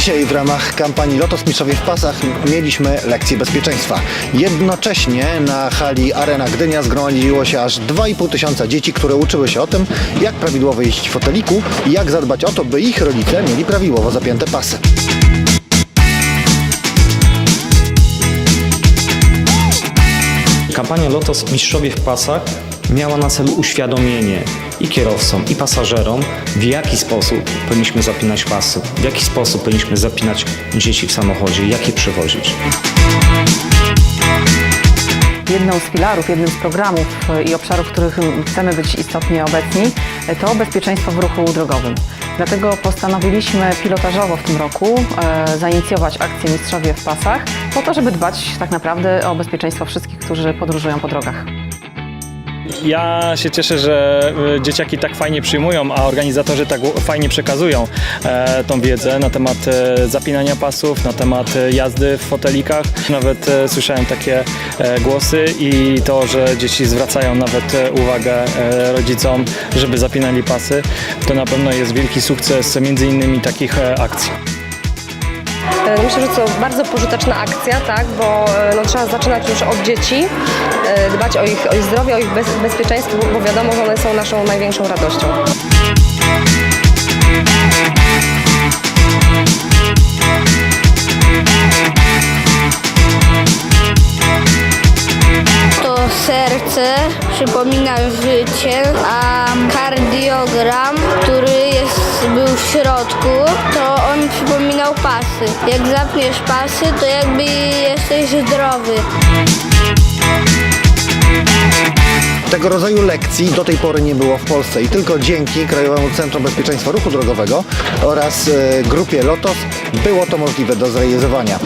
Dzisiaj w ramach kampanii Lotos Mistrzowie w Pasach mieliśmy lekcje bezpieczeństwa. Jednocześnie na hali Arena Gdynia zgromadziło się aż 2,5 tysiąca dzieci, które uczyły się o tym, jak prawidłowo jeździć w foteliku i jak zadbać o to, by ich rodzice mieli prawidłowo zapięte pasy. Kampania Lotos Mistrzowie w Pasach miała na celu uświadomienie i kierowcom, i pasażerom, w jaki sposób powinniśmy zapinać pasy, w jaki sposób powinniśmy zapinać dzieci w samochodzie, jak je przewozić. Jedną z filarów, jednym z programów e, i obszarów, w których chcemy być istotnie obecni, e, to bezpieczeństwo w ruchu drogowym. Dlatego postanowiliśmy pilotażowo w tym roku e, zainicjować akcję Mistrzowie w Pasach, po to, żeby dbać tak naprawdę o bezpieczeństwo wszystkich, którzy podróżują po drogach. Ja się cieszę, że y, dzieciaki tak fajnie przyjmują, a organizatorzy tak fajnie przekazują e, tą wiedzę na temat e, zapinania pasów, na temat e, jazdy w fotelikach. Nawet słyszałem takie głosy i to, że dzieci zwracają nawet uwagę rodzicom, żeby zapinali pasy, to na pewno jest wielki sukces między innymi takich akcji. E, Myślę, że to bardzo pożyteczna akcja, tak, bo e, no, trzeba zaczynać już od dzieci, e, dbać o ich, o ich zdrowie, o ich bez, bezpieczeństwo, bo- wiadomo, że one są naszą największą radością. Serce przypomina życie, a kardiogram, który był w środku, to on przypominał pasy. Jak zapniesz pasy, to jakby jesteś zdrowy. Tego rodzaju lekcji do tej pory nie było w Polsce i tylko dzięki Krajowemu Centrum Bezpieczeństwa Ruchu Drogowego oraz e, grupie Lotos było to możliwe do zrealizowania.